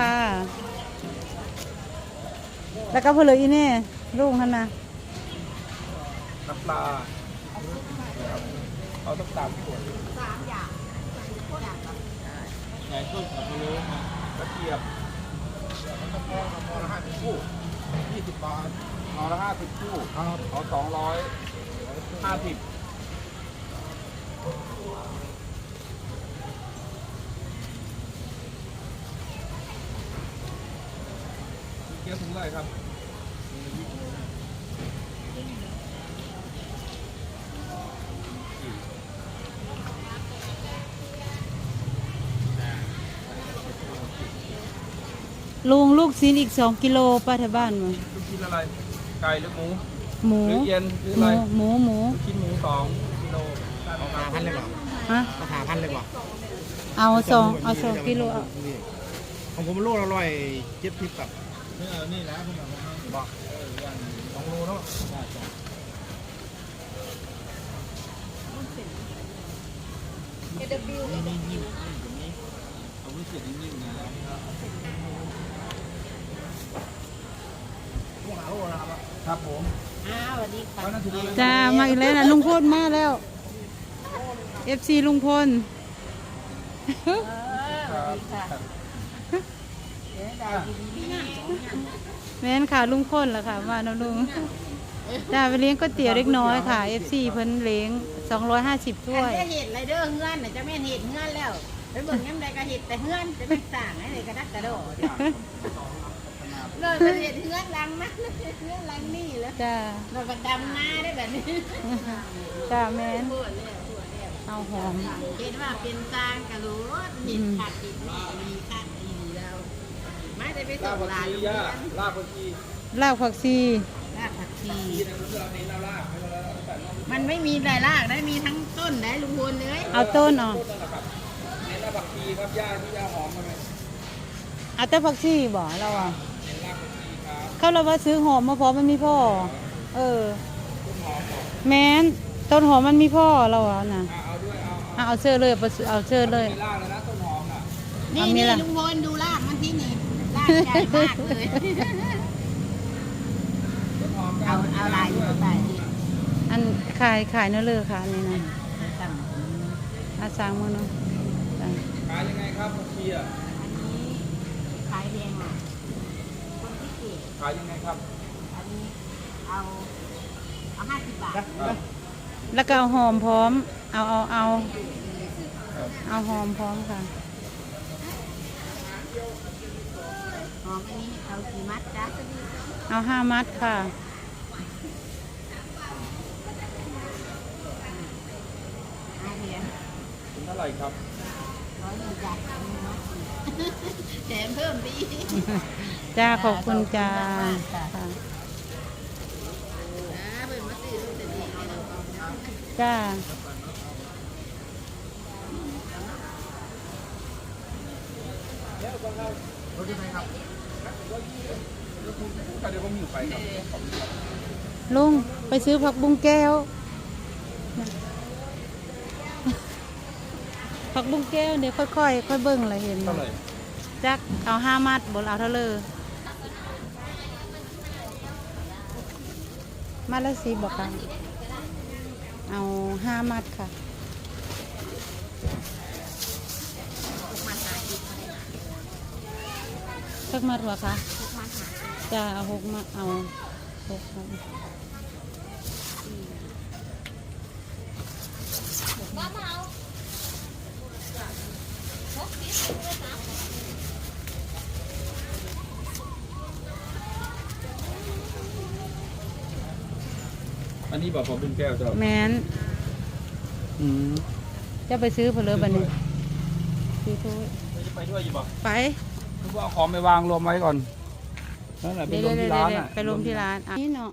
ค่ะ แล้วก็เพนเลยอีนี่ลุงท่านนะน้ำปลาเอาต้องตามขวดสามอย่างไหนต้นสับปะรดกระเทียมตะกอนมอละห้าสิบคู่ยี่สิบบาทมอละห้าสิบคู่เอาสองร้อยห้าสิบ กี๊ยวถุงอะไรครับลุงลูกซีนอีกสองกิโลป้าแถวบ้านมั้งลูกชิ้นอะไร ไก่หรือหมู หมูหรือเย็นหรือหอะไรมูหมูหมูลูกชิ้นหมูสองกิโลราคาพันเลยบอกฮะราคาพันเลยบอกเอาสองเอาสองกิโลเอาของผมโลละร้อยเจ็ดสิบกับ นี่เอานี่แล้วคุณบอบอกสองโลเนาะเอาวิเศษนิ่มๆนะพวกหาโลนะครับครับผมอ้าวสวัสดีค่ะวันนั้นถือว่าจ้ามาอีกแล้วนะลุงพลมาแล้ว FC ลุงพลเออสวัสดีค่ะเดี๋ยวได้ดีดี แม่นค่ะลุงพลล่ะค่ะมาน้องลุงจ้าไปเลี้ยงก๋วยเตี๋ยวเล็กน้อยค่ะ FC เพิ่นเลี้ยง250ถ้วยอันจะเห็ดไรเด้อเฮือนน่ะจะแม่นเห็ดเฮือนแล้วไปเบิ่งย้ำใดก็เห็ดแต่เฮือนจะไม่สั่งอะไรกระดักกระโดดเลยเป็นเห็ดเฮือนหลังนั้นเฮือนหลังนี่แล้วจ้าเราก็ดำหน้าได้แบบนี้จ้าแม่นปวดแล้วปวดแล้วเอาหอม เห็นว่าเป็นจางกระโหลกเห็ดขาดติดแม่มีขาดอีแล้ว ไม่ได้ไปลาส่บงผักหลานชีเรียย่านลาบผักชีรากผักชีรากผักชีที่ในเราเน้นเราลาบไม่เราใส่นอกมันไม่มีรายรากได้มีทั้งต้นได้ลุงพลเลยเอาต้นออกต้นนั่นแหละครับเน้นลาบผักชีครับย่าที่ย่าหอมมาไหมเอาแต่ผักชีบ่เราอะเน้นลาบผักชีครับเขาเราว่าซื้อหอมมาพอมันมีพ่อ เออ ต้นหอมบอกแม้นต้นหอมมันมีพ่อเราอะนะอะเอาด้วยเอาเอาเอาเสื้อเลยเอาเอาเสื้อเลย มีลาบเลยนะต้นหอมน่ะนี่เอามีนี่ล่ะ ลุงพลดูรากมันที่นี่ รากใหญ่มากเลยต้นหอมเอาเอาลายอยู่ใต้ดินอันขายขายเนื้อเลยค่ะอันนี่นะตั้งอาสางมือเนาะจ้ะขายยังไงครับผักชีอะอันนี้ขายแพงอะคนที่เก็บขายยังไงครับอันนี้เอาเอาห้าสิบบาทอะแล้วก็เอาหอมพร้อม เอาเอาเอาเอาหอมพร้อมค่ะ หอมอันนี้เอากี่มัดจ้าเอาห้ามัดค่ะ ห้าเหรียญเป็นเท่าไหร่ครับร้อยหนึ่งจ้ะแถมเพิ่มไปอีจ้าขอบคุณจ้าค่ะอ่าเพิ่มาซื้อแต่ดีให้เราเอาเนาะจ้าก็เดี๋ยวผมอยู่ไปครับ ลุงไปซื้อผักบุ้งแก้ว ผักบุ้งแก้วเดี๋ยวค่อยๆค่อยเบิ่งอะไรเห็นเท่าไหร่จักเอาห้ามัดบนเอาเท่าเลยมัดละสีบอกกันเอาห้ามัดค่ะ สักมัดวะคะจะเอาหกมัดเอาหกมัดอันนี้บอกผมเป็นแก้วเจ้าแมนอืมจะไปซื้อผลเลยบันนี้ซื้อถ้วยจะไปด้วยอยู่บอกไป นึกว่าเอาของไปวางรวมไว้ก่อนนั่นแหละไปเดี๋ยวรวมเดี๋ยวที่ร้านเดี๋ยวอะ ไปรวมที่ร้านอะนี่เนาะ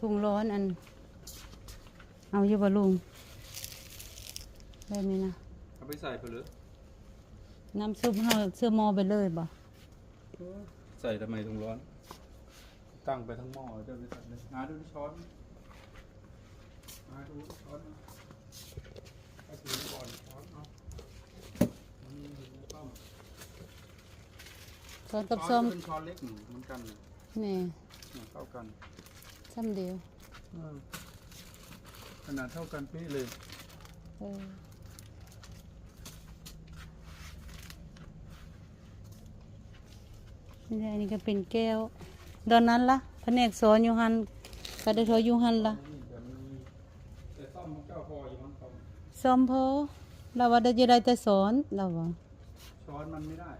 ถุงร้อนอัน เอาอยู่บ่ลุงแบบนี้นะ เอาไปใส่ไปเลย น้ำซุปเฮาเสื้อหมอไปเลยบ่ใส่ทำไมตรงร้อน ตั้งไปทั้งหม้อเจ้าเลยตัดเลยหาดูที่ช้อนหาดูช้อนเอาถือก่อนช้อนเอามันมีอยู่ในต้มช้อนกับช้ส้อนมเป็นช้อนเล็กเหมือนกันเลยนี่เนี่ยเท่ากันซ้ำเดียวเออขนาดเท่ากันเป๊ะเลย เออ นี่แหละอันนี้ก็เป็นแก้วดอนนั้นละ่ะแผนกสอนอยู่หันก็ได้ทออยู่หันละ่ะนี่เดี๋ยวมันมีแต่ซ่อมของเจ้าพออยู่มั้งครับซ้อมพอเราว่าได้จะได้แต่สอนเราว่าช้อนมันไม่ได้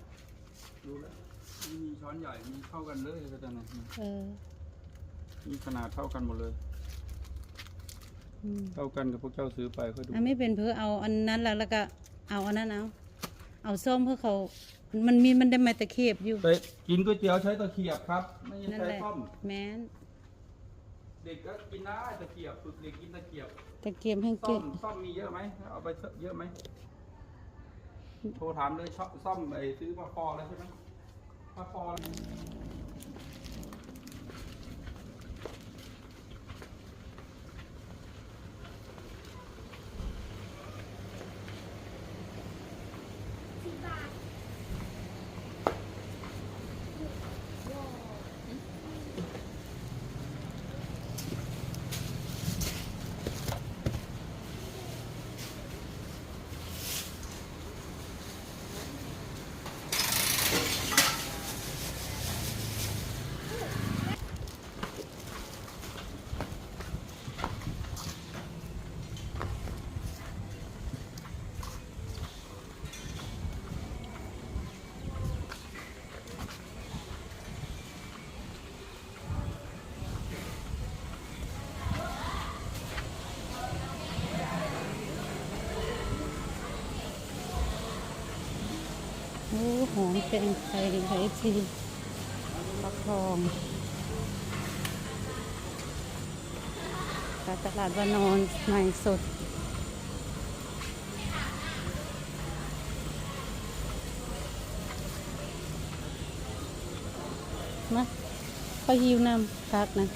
ดูแล้วไม่มีช้อนใหญ่ มีเท่ากันเลยก็จะนะเออมีขนาดเท่ากันหมดเลย อืมเท่ากันกับพวกเจ้าซื้อไปค่อยดูอันไม่เป็นเพื่อเอาอันนั้นแล้วแล้วก็เอาอันนั้นเอา เอาส้มเพื่อเขา มันมีมันได้มาตะเข็บอยู่ ไปกินก๋วยเตี๋ยวใช้ตะเกียบครับ ไม่นั่นใช้แหละซ่อมแม้นเด็กก็กินได้ตะเกียบฝึกเด็กกินตะเกียบตะเกียบให้ซ่อเก่มงซ่อมมีเยอะไหมเอาไปเยอะไหมโทรถามเลยชอบซ่อมไอ้ซื้อมาฟอแล้วใช่ไหมมาฟอ โอ้หอม เป็นไข่ไข่ซีฟักทองตลาดวานอนใหม่สดมาเขาหิวน้ำพักนะ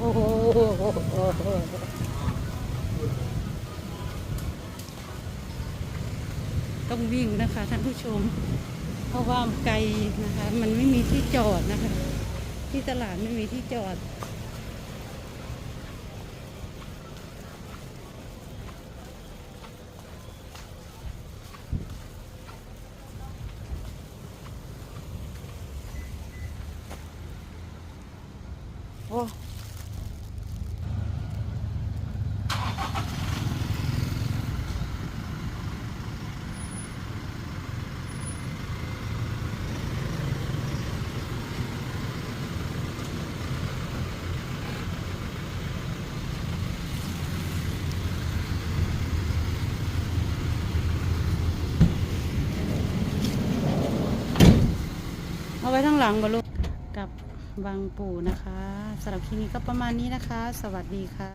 โอ้โหต้อง วิ่งนะคะท่านผู้ชม เพราะว่าไกลนะคะ มันไม่มีที่จอดนะคะ ที่ตลาดไม่มีที่จอด โอ้ ไว้ทั้งหลังบลูกกับบางปู่นะคะสำหรับคลิปนี้ก็ประมาณนี้นะคะ สวัสดีค่ะ